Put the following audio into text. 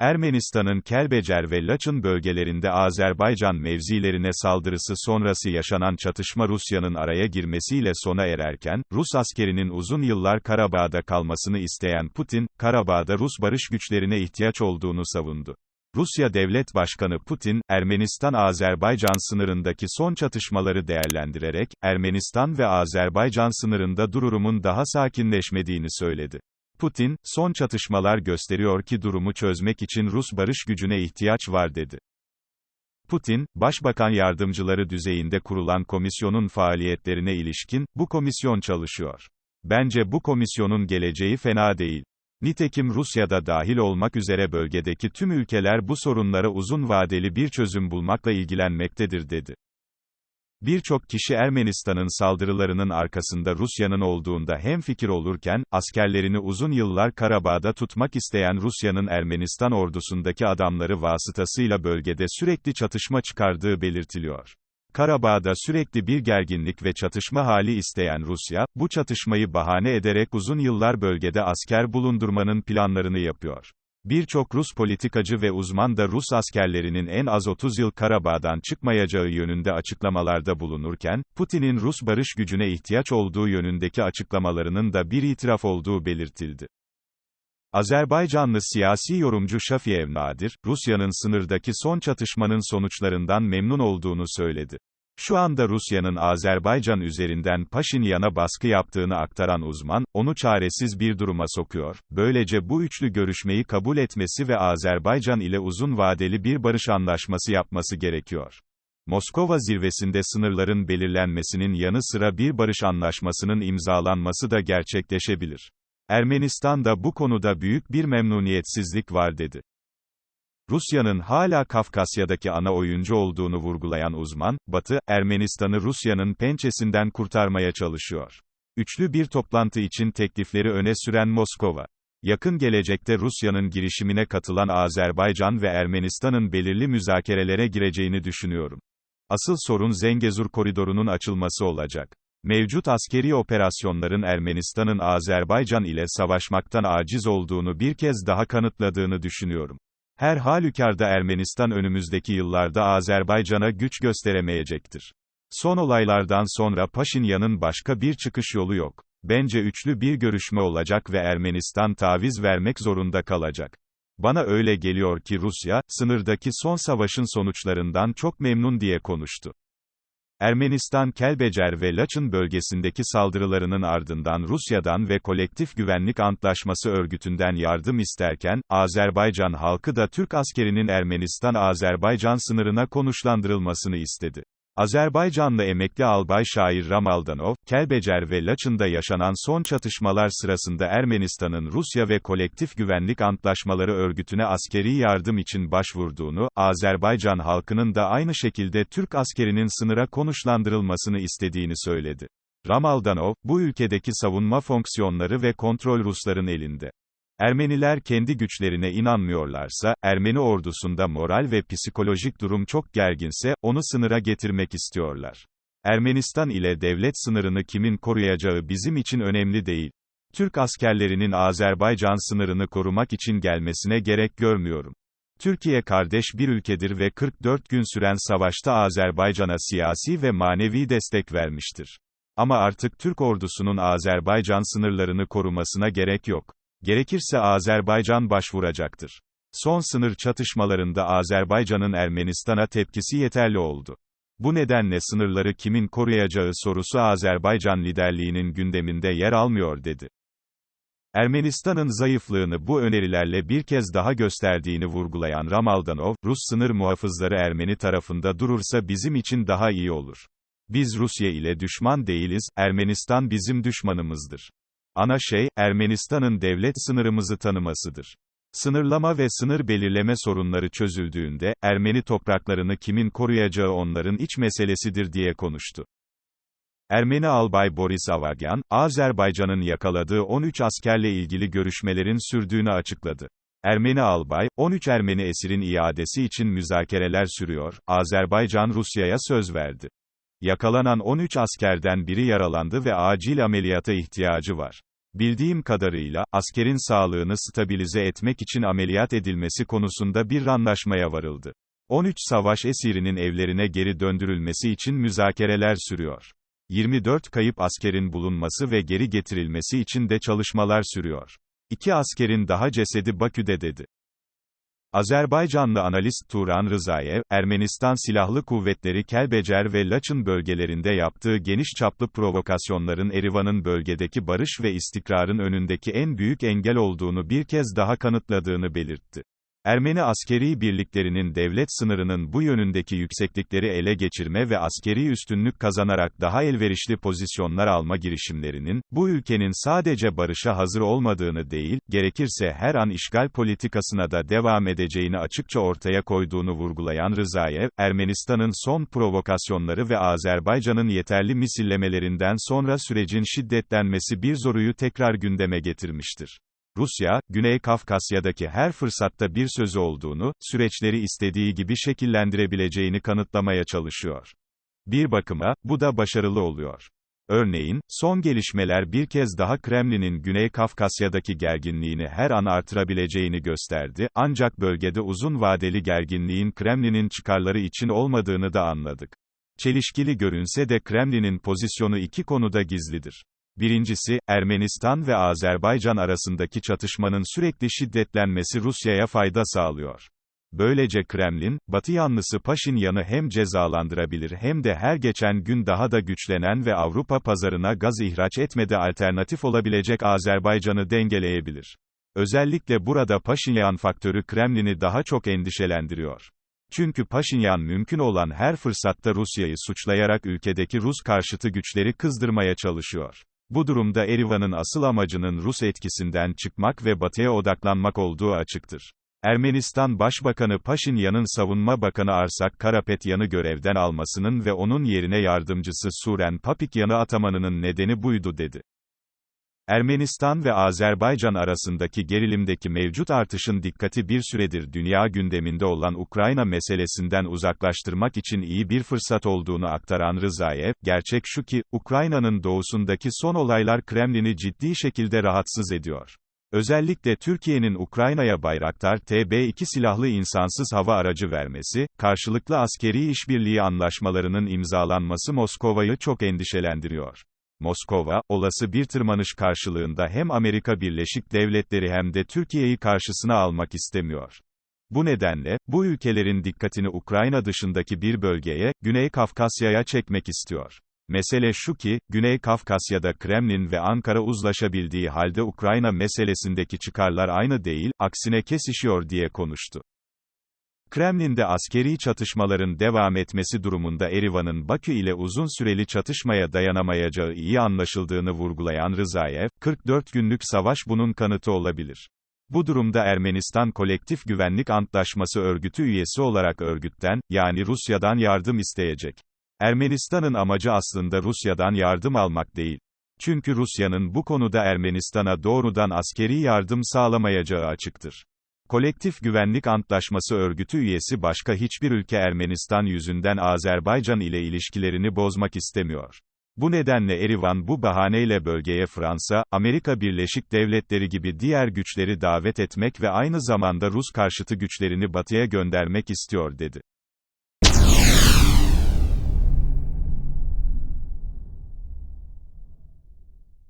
Ermenistan'ın Kelbecer ve Laçın bölgelerinde Azerbaycan mevzilerine saldırısı sonrası yaşanan çatışma Rusya'nın araya girmesiyle sona ererken, Rus askerinin uzun yıllar Karabağ'da kalmasını isteyen Putin, Karabağ'da Rus barış güçlerine ihtiyaç olduğunu savundu. Rusya Devlet Başkanı Putin, Ermenistan-Azerbaycan sınırındaki son çatışmaları değerlendirerek, Ermenistan ve Azerbaycan sınırında durumun daha sakinleşmediğini söyledi. Putin, son çatışmalar gösteriyor ki durumu çözmek için Rus barış gücüne ihtiyaç var dedi. Putin, Başbakan yardımcıları düzeyinde kurulan komisyonun faaliyetlerine ilişkin, bu komisyon çalışıyor. Bence bu komisyonun geleceği fena değil. Nitekim Rusya'da dahil olmak üzere bölgedeki tüm ülkeler bu sorunlara uzun vadeli bir çözüm bulmakla ilgilenmektedir dedi. Birçok kişi Ermenistan'ın saldırılarının arkasında Rusya'nın olduğunda hemfikir olurken, askerlerini uzun yıllar Karabağ'da tutmak isteyen Rusya'nın Ermenistan ordusundaki adamları vasıtasıyla bölgede sürekli çatışma çıkardığı belirtiliyor. Karabağ'da sürekli bir gerginlik ve çatışma hali isteyen Rusya, bu çatışmayı bahane ederek uzun yıllar bölgede asker bulundurmanın planlarını yapıyor. Birçok Rus politikacı ve uzman da Rus askerlerinin en az 30 yıl Karabağ'dan çıkmayacağı yönünde açıklamalarda bulunurken, Putin'in Rus barış gücüne ihtiyaç olduğu yönündeki açıklamalarının da bir itiraf olduğu belirtildi. Azerbaycanlı siyasi yorumcu Şafiyev Nadir, Rusya'nın sınırdaki son çatışmanın sonuçlarından memnun olduğunu söyledi. Şu anda Rusya'nın Azerbaycan üzerinden Paşinyan'a baskı yaptığını aktaran uzman, onu çaresiz bir duruma sokuyor. Böylece bu üçlü görüşmeyi kabul etmesi ve Azerbaycan ile uzun vadeli bir barış anlaşması yapması gerekiyor. Moskova zirvesinde sınırların belirlenmesinin yanı sıra bir barış anlaşmasının imzalanması da gerçekleşebilir. Ermenistan da bu konuda büyük bir memnuniyetsizlik var dedi. Rusya'nın hala Kafkasya'daki ana oyuncu olduğunu vurgulayan uzman, Batı, Ermenistan'ı Rusya'nın pençesinden kurtarmaya çalışıyor. Üçlü bir toplantı için teklifleri öne süren Moskova. Yakın gelecekte Rusya'nın girişimine katılan Azerbaycan ve Ermenistan'ın belirli müzakerelere gireceğini düşünüyorum. Asıl sorun Zengezur koridorunun açılması olacak. Mevcut askeri operasyonların Ermenistan'ın Azerbaycan ile savaşmaktan aciz olduğunu bir kez daha kanıtladığını düşünüyorum. Her halükarda Ermenistan önümüzdeki yıllarda Azerbaycan'a güç gösteremeyecektir. Son olaylardan sonra Paşinyan'ın başka bir çıkış yolu yok. Bence üçlü bir görüşme olacak ve Ermenistan taviz vermek zorunda kalacak. Bana öyle geliyor ki Rusya, sınırdaki son savaşın sonuçlarından çok memnun diye konuştu. Ermenistan Kelbecer ve Laçın bölgesindeki saldırılarının ardından Rusya'dan ve Kolektif Güvenlik Antlaşması örgütünden yardım isterken, Azerbaycan halkı da Türk askerinin Ermenistan-Azerbaycan sınırına konuşlandırılmasını istedi. Azerbaycanlı emekli albay şair Ramaldanov, Kelbecer ve Laçın'da yaşanan son çatışmalar sırasında Ermenistan'ın Rusya ve Kolektif Güvenlik Antlaşmaları örgütüne askeri yardım için başvurduğunu, Azerbaycan halkının da aynı şekilde Türk askerinin sınıra konuşlandırılmasını istediğini söyledi. Ramaldanov, bu ülkedeki savunma fonksiyonları ve kontrol Rusların elinde. Ermeniler kendi güçlerine inanmıyorlarsa, Ermeni ordusunda moral ve psikolojik durum çok gerginse, onu sınıra getirmek istiyorlar. Ermenistan ile devlet sınırını kimin koruyacağı bizim için önemli değil. Türk askerlerinin Azerbaycan sınırını korumak için gelmesine gerek görmüyorum. Türkiye kardeş bir ülkedir ve 44 gün süren savaşta Azerbaycan'a siyasi ve manevi destek vermiştir. Ama artık Türk ordusunun Azerbaycan sınırlarını korumasına gerek yok. Gerekirse Azerbaycan başvuracaktır. Son sınır çatışmalarında Azerbaycan'ın Ermenistan'a tepkisi yeterli oldu. Bu nedenle sınırları kimin koruyacağı sorusu Azerbaycan liderliğinin gündeminde yer almıyor dedi. Ermenistan'ın zayıflığını bu önerilerle bir kez daha gösterdiğini vurgulayan Ramaldanov, Rus sınır muhafızları Ermeni tarafında durursa bizim için daha iyi olur. Biz Rusya ile düşman değiliz, Ermenistan bizim düşmanımızdır. Ana şey, Ermenistan'ın devlet sınırımızı tanımasıdır. Sınırlama ve sınır belirleme sorunları çözüldüğünde, Ermeni topraklarını kimin koruyacağı onların iç meselesidir diye konuştu. Ermeni albay Boris Avagyan, Azerbaycan'ın yakaladığı 13 askerle ilgili görüşmelerin sürdüğünü açıkladı. Ermeni albay, 13 Ermeni esirin iadesi için müzakereler sürüyor, Azerbaycan Rusya'ya söz verdi. Yakalanan 13 askerden biri yaralandı ve acil ameliyata ihtiyacı var. Bildiğim kadarıyla, askerin sağlığını stabilize etmek için ameliyat edilmesi konusunda bir anlaşmaya varıldı. 13 savaş esirinin evlerine geri döndürülmesi için müzakereler sürüyor. 24 kayıp askerin bulunması ve geri getirilmesi için de çalışmalar sürüyor. İki askerin daha cesedi Bakü'de dedi. Azerbaycanlı analist Turan Rızayev, Ermenistan Silahlı Kuvvetleri Kelbecer ve Laçın bölgelerinde yaptığı geniş çaplı provokasyonların Erivan'ın bölgedeki barış ve istikrarın önündeki en büyük engel olduğunu bir kez daha kanıtladığını belirtti. Ermeni askeri birliklerinin devlet sınırının bu yönündeki yükseklikleri ele geçirme ve askeri üstünlük kazanarak daha elverişli pozisyonlar alma girişimlerinin, bu ülkenin sadece barışa hazır olmadığını değil, gerekirse her an işgal politikasına da devam edeceğini açıkça ortaya koyduğunu vurgulayan Rızayev, Ermenistan'ın son provokasyonları ve Azerbaycan'ın yeterli misillemelerinden sonra sürecin şiddetlenmesi bir zoruyu tekrar gündeme getirmiştir. Rusya, Güney Kafkasya'daki her fırsatta bir sözü olduğunu, süreçleri istediği gibi şekillendirebileceğini kanıtlamaya çalışıyor. Bir bakıma, bu da başarılı oluyor. Örneğin, son gelişmeler bir kez daha Kremlin'in Güney Kafkasya'daki gerginliğini her an artırabileceğini gösterdi, ancak bölgede uzun vadeli gerginliğin Kremlin'in çıkarları için olmadığını da anladık. Çelişkili görünse de Kremlin'in pozisyonu iki konuda gizlidir. Birincisi, Ermenistan ve Azerbaycan arasındaki çatışmanın sürekli şiddetlenmesi Rusya'ya fayda sağlıyor. Böylece Kremlin, Batı yanlısı Paşinyan'ı hem cezalandırabilir hem de her geçen gün daha da güçlenen ve Avrupa pazarına gaz ihraç etmede alternatif olabilecek Azerbaycan'ı dengeleyebilir. Özellikle burada Paşinyan faktörü Kremlin'i daha çok endişelendiriyor. Çünkü Paşinyan mümkün olan her fırsatta Rusya'yı suçlayarak ülkedeki Rus karşıtı güçleri kızdırmaya çalışıyor. Bu durumda Erivan'ın asıl amacının Rus etkisinden çıkmak ve batıya odaklanmak olduğu açıktır. Ermenistan Başbakanı Paşinyan'ın Savunma Bakanı Arsak Karapetyan'ı görevden almasının ve onun yerine yardımcısı Suren Papikyan'ı atamanının nedeni buydu dedi. Ermenistan ve Azerbaycan arasındaki gerilimdeki mevcut artışın dikkati bir süredir dünya gündeminde olan Ukrayna meselesinden uzaklaştırmak için iyi bir fırsat olduğunu aktaran Rızayev, gerçek şu ki, Ukrayna'nın doğusundaki son olaylar Kremlin'i ciddi şekilde rahatsız ediyor. Özellikle Türkiye'nin Ukrayna'ya Bayraktar TB2 silahlı insansız hava aracı vermesi, karşılıklı askeri işbirliği anlaşmalarının imzalanması Moskova'yı çok endişelendiriyor. Moskova, olası bir tırmanış karşılığında hem Amerika Birleşik Devletleri hem de Türkiye'yi karşısına almak istemiyor. Bu nedenle, bu ülkelerin dikkatini Ukrayna dışındaki bir bölgeye, Güney Kafkasya'ya çekmek istiyor. Mesele şu ki, Güney Kafkasya'da Kremlin ve Ankara uzlaşabildiği halde Ukrayna meselesindeki çıkarlar aynı değil, aksine kesişiyor diye konuştu. Kremlin'de askeri çatışmaların devam etmesi durumunda Erivan'ın Bakü ile uzun süreli çatışmaya dayanamayacağı iyi anlaşıldığını vurgulayan Rızayev, 44 günlük savaş bunun kanıtı olabilir. Bu durumda Ermenistan Kolektif Güvenlik Antlaşması örgütü üyesi olarak örgütten, yani Rusya'dan yardım isteyecek. Ermenistan'ın amacı aslında Rusya'dan yardım almak değil. Çünkü Rusya'nın bu konuda Ermenistan'a doğrudan askeri yardım sağlamayacağı açıktır. Kolektif Güvenlik Antlaşması örgütü üyesi başka hiçbir ülke Ermenistan yüzünden Azerbaycan ile ilişkilerini bozmak istemiyor. Bu nedenle Erivan bu bahaneyle bölgeye Fransa, Amerika Birleşik Devletleri gibi diğer güçleri davet etmek ve aynı zamanda Rus karşıtı güçlerini batıya göndermek istiyor dedi.